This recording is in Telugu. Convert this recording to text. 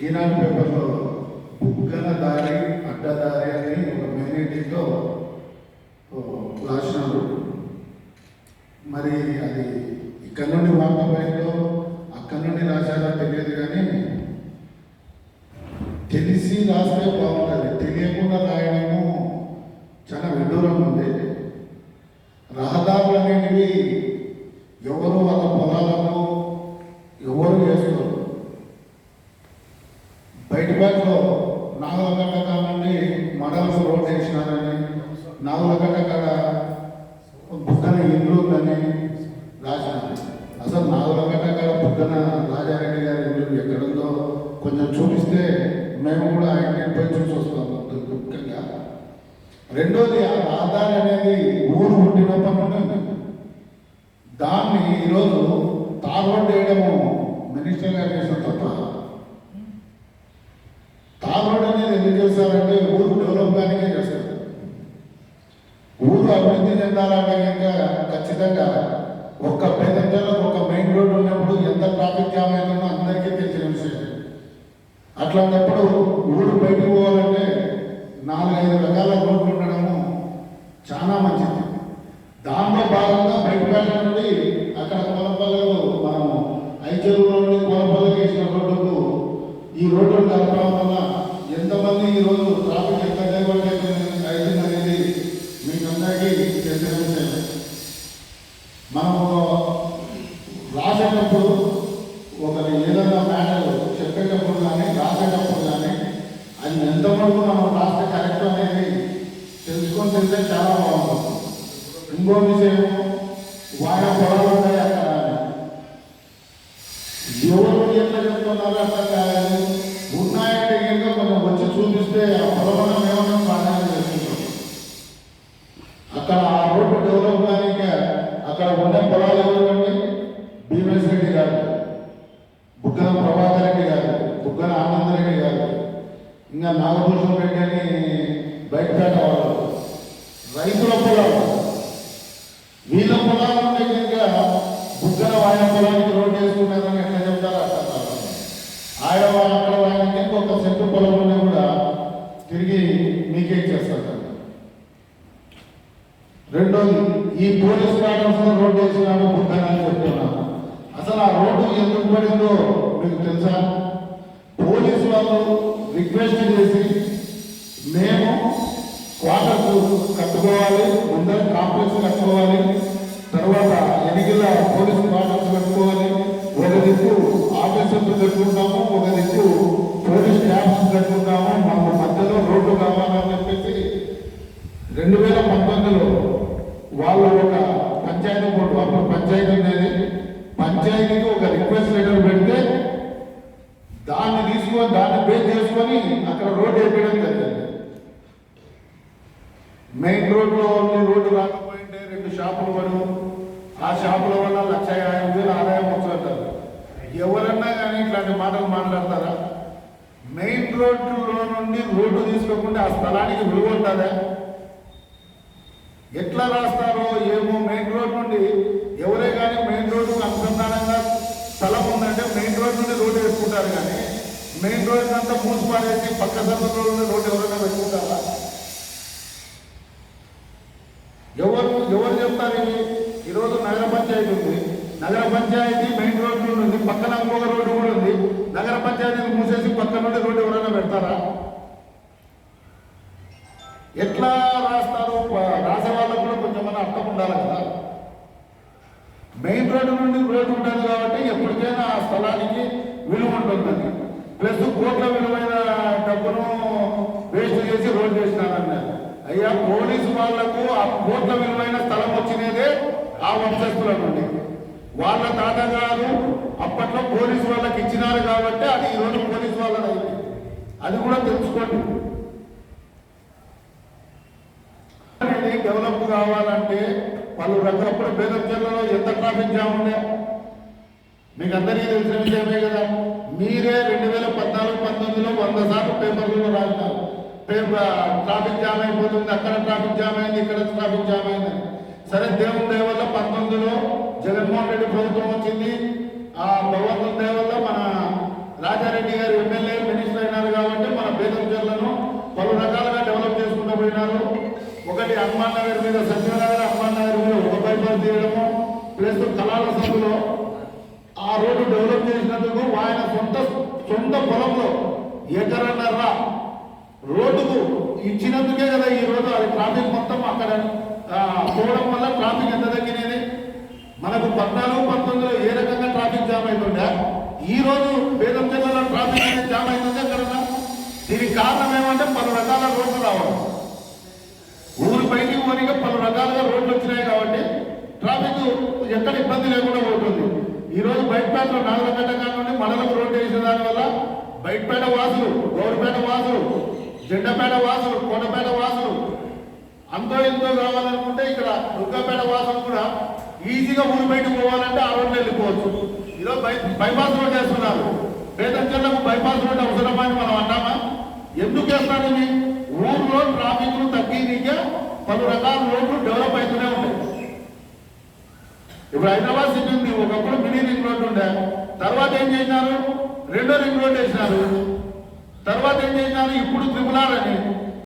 ఈనాడు పేపర్లో బుగ్గన దారి అడ్డదారి అని ఒక మెయినిటీలో రాసినారు. మరి అది ఇక్కడ నుండి వార్త బయటలో అక్కడి నుండి రాశారో తెలియదు కానీ తెలిసి రాస్తే బాగుంటుంది. తెలియకుండా రాయడము చాలా విడ్డూరం ఉంది. రహదారులు అనేటివి ఎవరు వాళ్ళ పొలాలను ఎవరు వేసుకోరు బయట బయటలో నాగులగడ్డ కానండి మడల్స్ రోడ్ వేసినారని నాగులగడ్డ కాడ బుక్కన ఇల్లు ఉందని రాసినారు అసలు నాగులగడ్డ కాడ బుక్కన రాజారెడ్డి గారి ఇల్లు ఎక్కడుందో కొంచెం చూపిస్తే మేము కూడా ఆయన పోయి చూసి వస్తాము దుఃఖంగా రెండోది ఆ అనేది ఊరు పుట్టినప్పటి దాన్ని ఈరోజు తాగొట్టేయడము మినిస్టర్ గారు చేసిన తప్ప తార్ రోడ్ అనేది ఎందుకు చేస్తారంటే ఊరు డెవలప్ కానికే చేస్తారు ఊరు అభివృద్ధి చెందాలంటే కనుక ఖచ్చితంగా ఒక్క పేదంజలకు ఒక మెయిన్ రోడ్డు ఉన్నప్పుడు ఎంత ట్రాఫిక్ జామ్ అవుతుందో అందరికీ తెలిసిన విషయం అట్లాంటప్పుడు ఊరు బయటకు పోవాలంటే నాలుగైదు రకాల రోడ్లు ఉండడము చాలా మంచిది దాంట్లో భాగంగా బయటపేట నుండి అక్కడ కొలపల్లకు మనం ఐచెరువులో నుండి కొలపల్లకు వేసిన రోడ్డుకు ఈ రోడ్డు కలపడం వల్ల ఈరోజు ట్రాఫిక్ ఎంత డైవర్ట్ అయిపోయింది అయింది అనేది మీకు అందరికీ తెలిసిన విషయం. మనము రాసేటప్పుడు ఒకరి ఏదైనా మ్యాటర్ చెప్పేటప్పుడు కానీ రాసేటప్పుడు కానీ అది ఎంతవరకు మనం రాస్తే కరెక్ట్ అనేది తెలుసుకొని తెలిస్తే చాలా బాగుంటుంది. ఇంకో విషయం వాళ్ళ పొలాలు ఉంటాయి అక్కడ ఎవరు ఎట్లా చెప్తున్నారు అర్థం కాలేదు. ఉన్నాయి చూపిస్తే ఆ పొలం ఏమన్నా సహాయం చేసుకుంటాం. అక్కడ ఆ రోడ్డు డెవలప్ కానీ అక్కడ ఉన్న పొలాలు ఎవరండి భీమేష్ రెడ్డి గారు బుగ్గన ప్రభాకర్ రెడ్డి గారు బుగ్గన ఆనంద్ రెడ్డి గారు. ఇంకా నాగభూషణ్ రెడ్డి అని బయట మీకే ఇచ్చేస్తారు రెండోది ఈ పోలీస్ క్వార్టర్స్ రోడ్ రోడ్డు వేసినాడు బుద్ధని చెప్తున్నాను అసలు ఆ రోడ్డు ఎందుకు పడిందో మీకు తెలుసా? పోలీసు వాళ్ళు రిక్వెస్ట్ చేసి మేము క్వార్టర్స్ కట్టుకోవాలి ముందర కాంప్లెక్స్ కట్టుకోవాలి తర్వాత ఎనిగిల పోలీస్ క్వార్టర్స్ కట్టుకోవాలి పంచాయతీ పంచాయతీ ఉండేది పంచాయతీకి ఒక రిక్వెస్ట్ లెటర్ పెడితే దాన్ని తీసుకొని దాన్ని బేస్ చేసుకొని అక్కడ రోడ్డు వేయడం జరిగింది. మెయిన్ రోడ్లో రోడ్డు రాకపోయింటే రెండు షాపులు వరకు ఆ షాపుల వల్ల లక్ష యాభై వేలు ఆదాయం వచ్చారు ఎవరన్నా కానీ ఇట్లాంటి మాటలు మాట్లాడతారా? మెయిన్ రోడ్లో నుండి రోడ్డు తీసుకోకుండా ఆ స్థలానికి విలువ ఉంటుందా? ఎట్లా రాస్తారో ఏమో మెయిన్ రోడ్ నుండి ఎవరే కానీ మెయిన్ రోడ్డు అనుసంధానంగా స్థలం ఉందంటే మెయిన్ రోడ్ నుండి రోడ్డు వేసుకుంటారు కానీ మెయిన్ రోడ్ అంతా మూసిపారేసి పక్క సందర్భంలో రోడ్డు ఎవరైనా పెట్టుకుంటారా? ఎవరు ఎవరు చెప్తారు ఇవి ఈరోజు నగర పంచాయతీ ఉంది. నగర పంచాయతీ మెయిన్ రోడ్ నుండి ఉంది. పక్కన ఇంకొక రోడ్డు కూడా ఉంది. నగర పంచాయతీ మూసేసి పక్క నుండి రోడ్డు ఎవరైనా పెడతారా? ఎట్లా రాస్తారు రాసే వాళ్ళకు కూడా కొంచెం మన అర్థం ఉండాలి కదా మెయిన్ రోడ్డు నుండి రోడ్డు ఉంటుంది కాబట్టి ఎప్పటికైనా ఆ స్థలానికి విలువ ఉంటుంది ప్లస్ కోట్ల విలువైన డబ్బును వేస్ట్ చేసి రోడ్డు వేసినారన్నారు అయ్యా పోలీసు వాళ్ళకు ఆ కోట్ల విలువైన స్థలం వచ్చినదే ఆ వంశస్థుల నుండి. వాళ్ళ తాతగారు అప్పట్లో పోలీసు వాళ్ళకి ఇచ్చినారు కాబట్టి అది ఈరోజు పోలీసు వాళ్ళది అయింది అది కూడా తెలుసుకోండి అనేది డెవలప్ కావాలంటే వాళ్ళు రకరప్పుడు బేదం జిల్లాలో ఎంత ట్రాఫిక్ జామ్ ఉండే? మీకు అందరికీ తెలిసిన విషయమే కదా. మీరే రెండు వేల పద్నాలుగు పంతొమ్మిదిలో వంద సార్లు పేపర్లలో రాసినారు పేపర్ ట్రాఫిక్ జామ్ అయిపోతుంది అక్కడ ట్రాఫిక్ జామ్ అయింది ఇక్కడ ట్రాఫిక్ జామ్ అయింది సరే దేవుని దేవల్ల పంతొమ్మిదిలో జగన్మోహన్ రెడ్డి ప్రభుత్వం వచ్చింది ఆ భగవంతుని దయ వల్ల మన రాజారెడ్డి గారు ఎమ్మెల్యే ఒకటి హనుమాన్ నగర్ మీద సత్యనగర్ హనుమాన్ నగర్ మీద ఒక బైపాస్ తీయడము. ప్లస్ కళాల సభలో ఆ రోడ్డు డెవలప్ చేసినందుకు ఆయన సొంత సొంత పొలంలో ఎకరన్నర రోడ్డుకు ఇచ్చినందుకే కదా ఈ రోజు అది ట్రాఫిక్ మొత్తం అక్కడ పోవడం వల్ల ట్రాఫిక్ ఎంత తగ్గినది? మనకు పద్నాలుగు పంతొమ్మిదిలో ఏ రకంగా ట్రాఫిక్ జామ్ అవుతుండే ఈ రోజు వేదం జిల్లాలో ట్రాఫిక్ అనేది జామ్ అవుతుంది అక్కడ దీనికి కారణం ఏమంటే పలు రకాల రోడ్లు రావడం. ఊరి పలు రకాలుగా రోడ్లు వచ్చినాయి కాబట్టి ట్రాఫిక్ ఎక్కడ ఇబ్బంది లేకుండా పోతుంది. ఈరోజు రోజు బయటపేటలో నాగలపేట నుండి మనలకు రోడ్డు వేసిన దానివల్ల బయటపేట వాసులు గౌరపేట వాసులు జెండపేట వాసులు కోటపేట వాసులు అంతో ఎంతో కావాలనుకుంటే ఇక్కడ దుర్గాపేట వాసులు కూడా ఈజీగా ఊరు బయటకు పోవాలంటే ఆ రోడ్లు వెళ్ళిపోవచ్చు. ఈరోజు బై బైపాస్ రోడ్ వేస్తున్నారు పేదంచెల్లకు బైపాస్ రోడ్ అవసరమని మనం అన్నామా ఎందుకు వేస్తాను ఊర్లో ట్రాఫిక్ తగ్గినీకే పలు రకాల రోడ్లు డెవలప్ అవుతూనే ఉంటాయి ఇప్పుడు హైదరాబాద్ సిటీ ఉంది. ఒకప్పుడు మినీ రింగ్ రోడ్డు ఉండే. తర్వాత ఏం చేసినారు? రెండో రింగ్ రోడ్డు వేసినారు. తర్వాత ఏం చేసినారు? ఇప్పుడు త్రిపుల్ అని.